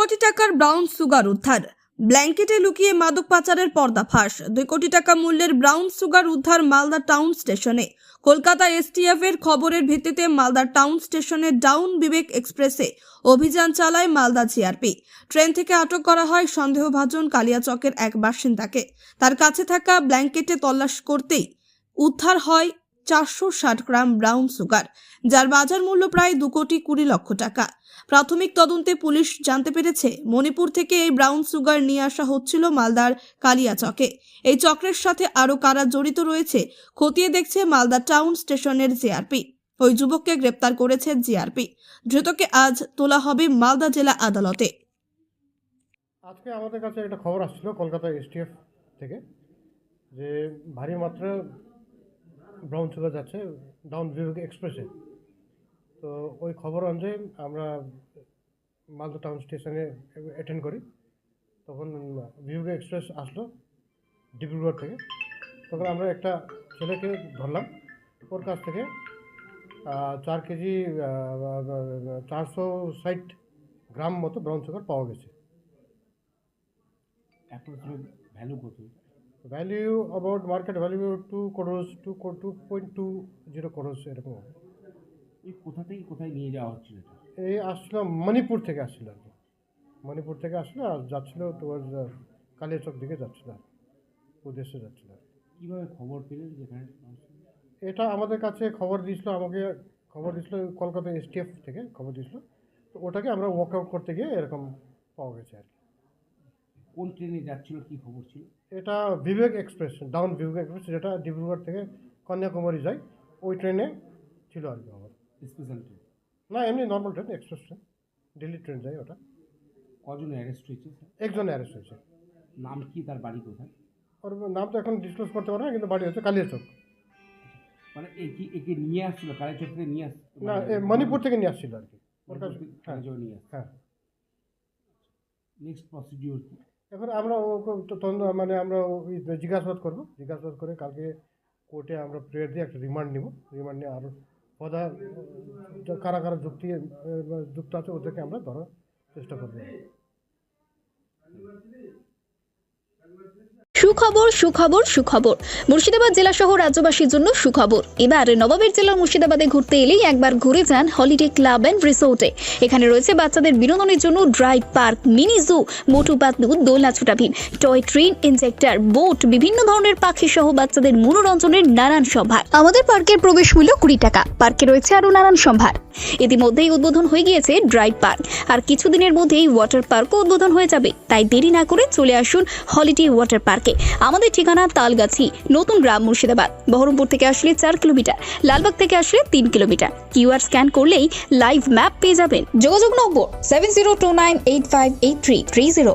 কোটি টাকার brown sugar উদ্ধার। ব্ল্যাঙ্কেটে লুকিয়ে মাদক পাচারের পর্দাফাঁস দুই কোটি টাকা মূল্যের ব্রাউন সুগার উদ্ধার মালদা টাউন স্টেশনে। কলকাতা এসটিএফ এর খবরের ভিত্তিতে মালদা টাউন স্টেশনে ডাউন বিবেক এক্সপ্রেসে অভিযান চালায় মালদা জিআরপি। ট্রেন থেকে আটক করা হয় সন্দেহভাজন কালিয়াচকের এক বাসিন্দাকে। তার কাছে থাকা ব্ল্যাঙ্কেটে তল্লাশ করতেই উদ্ধার হয় চারশো ষাট গ্রাম ব্রাউন সুগার, যার বাজার মূল্য প্রায় দু কোটি কুড়ি লক্ষ টাকা। প্রাথমিক তদন্তে পুলিশ জানতে পেরেছে, মণিপুর থেকে এই ব্রাউন সুগার নিয়ে আসা হচ্ছিল মালদার কালিয়াচকে এই চক্রের সাথে আরও কারা জড়িত রয়েছে, খতিয়ে দেখছে মালদা টাউন স্টেশনের জিআরপি ওই যুবককে গ্রেপ্তার করেছে জিআরপি ধৃতকে আজ তোলা হবে মালদা জেলা আদালতে। আজকে আমাদের কাছে একটা খবর আসছিল কলকাতা এসটিএফ থেকে, যে ভারী মাত্রা ব্রাউন সুগার যাচ্ছে, ডাউন বিভাগ এক্সপ্রেসে। তো ওই খবর অনুযায়ী আমরা মালদা টাউন স্টেশনে অ্যাটেন্ড করি। তখন বিভাগ এক্সপ্রেস আসলো ডিব্রুগড় থেকে। তখন আমরা একটা ছেলেকে ধরলাম, ওর কাছ থেকে চার কেজি চারশো ষাট গ্রাম মতো ব্রাউন সুগার পাওয়া গেছে। ভ্যালু কত? Value about market value two crores two two point two zero crores এরকম। এই কোথা থেকে কোথায় নিয়ে যাওয়া হচ্ছিল এটা? এই আসছিল মণিপুর থেকে আসছিল আর কি। মণিপুর থেকে আসলো আর যাচ্ছিল তোমার কালিয়াচক দিকে যাচ্ছিল আর উদ্দেশ্যে যাচ্ছিল আর কীভাবে খবর পেলেন যেখানে? এটা আমাদের কাছে খবর দিয়েছিল আমাকে খবর দিয়েছিল কলকাতা এসটিএফ থেকে খবর দিয়েছিল। তো ওটাকে আমরা ওয়ার্কআউট করতে গিয়ে এরকম পাওয়া গেছে আর কি। কোন ট্রেনে যাচ্ছিল কি খবর ছিল? এটা Vivek express down Vivek express যেটা ডিব্রুগড় থেকে কন্যাকুমারী যায় ওই ট্রেনে ছিল আর কি আমার। স্পেশাল ট্রেন না এমনি normal train express train Delhi train যায় ওটা। কজন অ্যারেস্ট হয়েছে একজন অ্যারেস্ট হয়েছে। নাম কি তার বাড়ি কোথায়? ওর নাম তো এখন ডিসক্লোজ করতে পারব না কিন্তু বাড়ি হচ্ছে কালিয়াচক। মানে একে একে নিয়ে আসছিল কালেচক থেকে নিয়ে আস না এ মণিপুর থেকে নিয়ে আসছিল আর কি। ওর কাছে হ্যাঁ। নিয়ে হ্যাঁ। নেক্সট প্রসিডিওর কি? এখন আমরা মানে আমরা জিজ্ঞাসাবাদ করব। জিজ্ঞাসাবাদ করে কালকে কোর্টে আমরা প্রেয়ার দিয়ে একটা রিমান্ড নিব। রিমান্ড নিয়ে আরও পদা কারা কারা যুক্তি যুক্ত আছে ওদেরকে আমরা ধরার চেষ্টা করব। সুখবর সুখবর সুখবর। মুর্শিদাবাদ জেলা সহ রাজ্যবাসীর জন্য সুখবর। এবার নবাবের জেলার মুর্শিদাবাদে ঘুরতে এলেই একবার ঘুরে যান হলিডে ক্লাব অ্যান্ড রিসোর্টে। এখানে রয়েছে বাচ্চাদের বিনোদনের জন্য drive park, mini zoo, Motu Patlu দোলনা ছোটাভিন, টয় ট্রেন, ইনজেক্টর, বোট, বিভিন্ন ধরনের পাখি সহ বাচ্চাদের মনোরঞ্জনের নানান সম্ভার। আমাদের পার্কের প্রবেশ মূল্য কুড়ি টাকা। পার্কে রয়েছে আরও নানান সম্ভার। ইতিমধ্যেই উদ্বোধন হয়ে গিয়েছে ড্রাইভ পার্ক। আর কিছুদিনের মধ্যেই ওয়াটার পার্কও উদ্বোধন হয়ে যাবে। তাই দেরি না করে চলে আসুন হলিডে ওয়াটার পার্কে। আমাদের ঠিকানা তালগাছি, নতুন গ্রাম মুর্শিদাবাদ। বহরমপুর থেকে আসলে চার কিলোমিটার, লালবাগ থেকে আসলে তিন কিলোমিটার। কিউআর স্ক্যান করলেই লাইভ ম্যাপ পেয়ে যাবেন। যোগাযোগ number seven zero two nine eight five eight three three zero